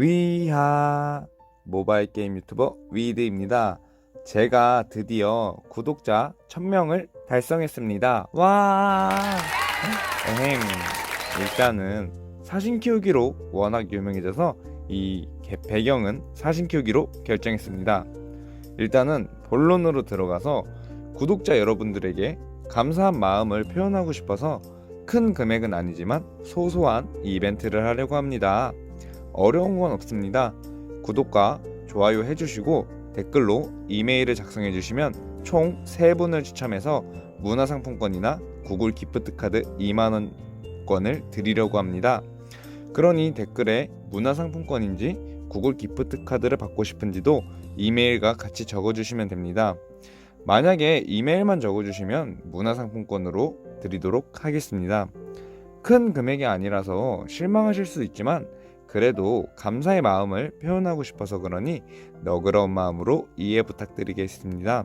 위하 모바일 게임 유튜버 위드입니다. 제가 드디어 구독자 1000명을 달성했습니다. 와! 에헴. 일단은 사신 키우기로 워낙 유명해져서 이 개- 배경은 사신 키우기로 결정했습니다. 일단은 본론으로 들어가서 구독자 여러분들에게 감사한 마음을 표현하고 싶어서 큰 금액은 아니지만 소소한 이벤트를 하려고 합니다. 어려운 건 없습니다. 구독과 좋아요 해주시고 댓글로 이메일을 작성해 주시면 총 3분을 추첨해서 문화상품권이나 구글 기프트 카드 2만원권을 드리려고 합니다. 그러니 댓글에 문화상품권인지 구글 기프트 카드를 받고 싶은지도 이메일과 같이 적어주시면 됩니다. 만약에 이메일만 적어주시면 문화상품권으로 드리도록 하겠습니다. 큰 금액이 아니라서 실망하실 수 있지만 그래도 감사의 마음을 표현하고 싶어서 그러니 너그러운 마음으로 이해 부탁드리겠습니다.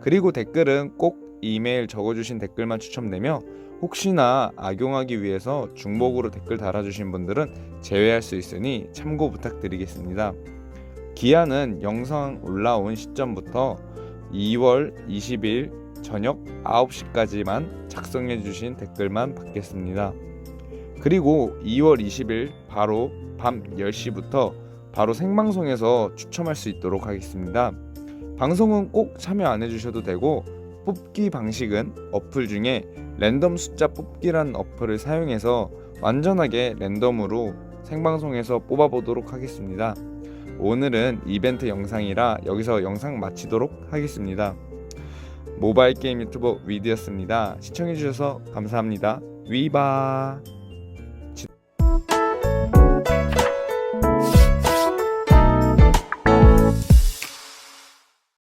그리고 댓글은 꼭 이메일 적어주신 댓글만 추첨되며 혹시나 악용하기 위해서 중복으로 댓글 달아주신 분들은 제외할 수 있으니 참고 부탁드리겠습니다. 기한은 영상 올라온 시점부터 2월 20일 저녁 9시까지만 작성해주신 댓글만 받겠습니다. 그리고 2월 20일 바로 밤 10시부터 바로 생방송에서 추첨할 수 있도록 하겠습니다. 방송은 꼭 참여 안 해주셔도 되고 뽑기 방식은 어플 중에 랜덤 숫자 뽑기라는 어플을 사용해서 완전하게 랜덤으로 생방송에서 뽑아보도록 하겠습니다. 오늘은 이벤트 영상이라 여기서 영상 마치도록 하겠습니다. 모바일 게임 유튜버 위드였습니다. 시청해주셔서 감사합니다. 위바